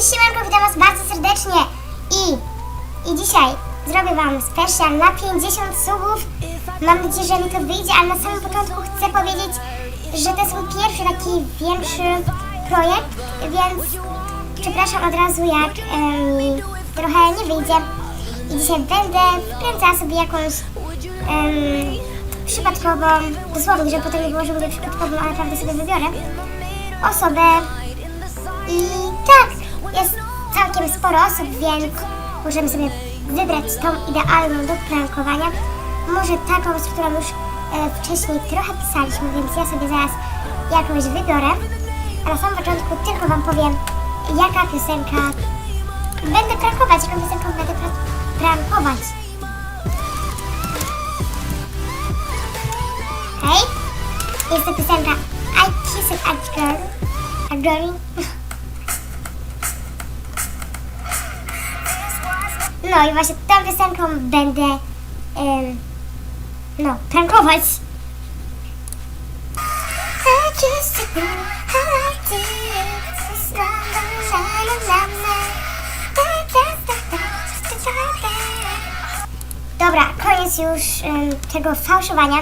cześć, siemanko, witam was bardzo serdecznie i, i dzisiaj zrobię wam specjal na 50 subów. Mam nadzieję, że mi to wyjdzie, ale na samym początku chcę powiedzieć, że to jest mój pierwszy taki większy projekt, więc przepraszam od razu, jak mi trochę nie wyjdzie. I dzisiaj będę wkręcała sobie jakąś em, przypadkową, dosłownie, że potem nie było, że mówię przypadkową, ale naprawdę sobie wybiorę osobę i tak, jest całkiem sporo osób, więc możemy sobie wybrać tą idealną do prankowania. Może taką, z którą już e, wcześniej trochę pisaliśmy, więc ja sobie zaraz jakąś wybiorę. A na samym początku tylko Wam powiem, jaka piosenka będę prankować, jaką piosenką będę pra prankować. Hej, jest to piosenka I Kissed a Girl. A Girl. No i właśnie tą piosenką będę um, no, prankować. Dobra, koniec już um, tego fałszowania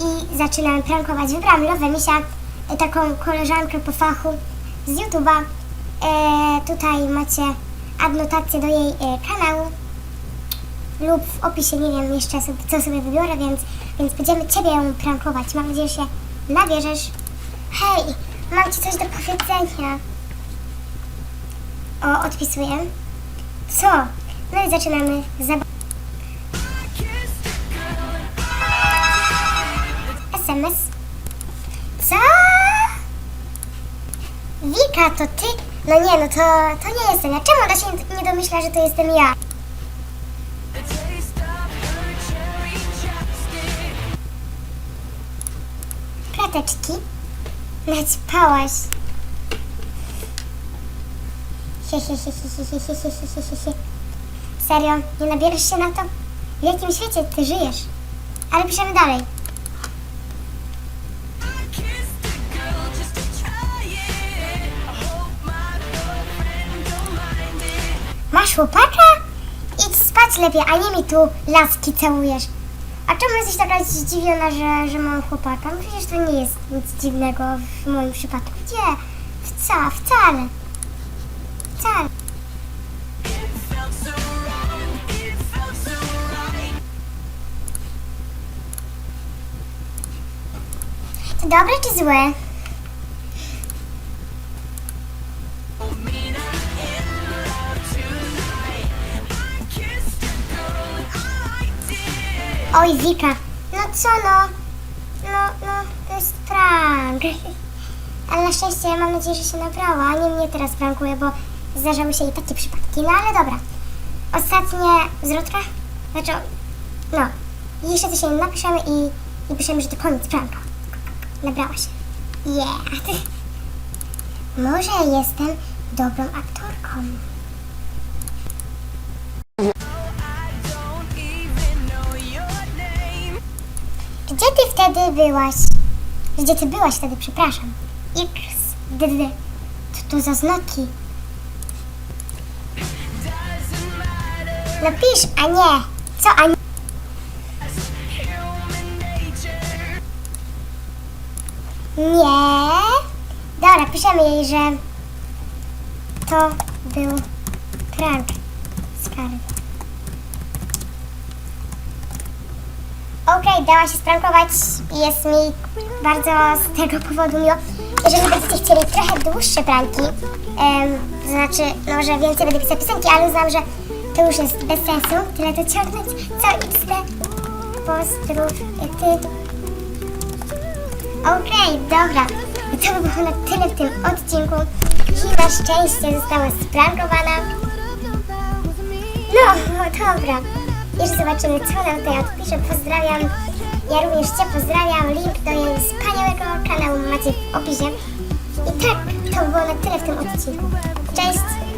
i zaczynamy prankować. Wybrałam Lowę Misia, e, taką koleżankę po fachu z YouTube'a. E, tutaj macie adnotację do jej e, kanału lub w opisie, nie wiem jeszcze sobie, co sobie wybiorę, więc, więc będziemy Ciebie ją prankować. Mam nadzieję, że się nabierzesz. Hej, mam Ci coś do powiedzenia. O, odpisuję. Co? No i zaczynamy. SMS. Co? Wika, to ty? No nie, no to, to nie jestem ja. Czemu ona się nie domyśla, że to jestem ja? Krateczki. Naćpałaś. Serio? Nie nabierasz się na to? W jakim świecie ty żyjesz? Ale piszemy dalej. Masz chłopaka? Idź spać lepiej, a nie mi tu laski całujesz. A czemu jesteś taka zdziwiona, że, że mam chłopaka? No przecież to nie jest nic dziwnego w moim przypadku. Gdzie? Wca, wcale. Wcale. To dobre czy złe? Oj, Wika. No co no? No, no, to jest prank. Ale na szczęście mam nadzieję, że się nabrała, a nie mnie teraz prankuje, bo zdarzały się i takie przypadki. No ale dobra. Ostatnie zwrotka? Znaczy, no. Jeszcze coś innego napiszemy i, i piszemy, że to koniec pranka. Nabrała się. Yeah. Może jestem dobrą aktorką. Ty wtedy byłaś? Gdzie ty byłaś wtedy, przepraszam? X, D, D. Co to za znaki? No pisz, a nie. Co, a nie? Nie. Dobra, piszemy jej, że to był prank. Skarb. Okej, dała się sprankować i jest mi bardzo z tego powodu miło. Jeżeli będziecie chcieli trochę dłuższe pranki, em, to znaczy, no, że więcej będę pisać piosenki, ale uznam, że to już jest bez sensu, tyle to ciągnąć. Co XD? Pozdrów ty. Okej, dobra. To by było na tyle w tym odcinku. I na szczęście została sprankowana. No, dobra. Jeszcze zobaczymy, co nam tutaj odpisze. Pozdrawiam. Ja również Cię pozdrawiam. Link do jej wspaniałego kanału macie w opisie. I tak, to by było na tyle w tym odcinku. Cześć!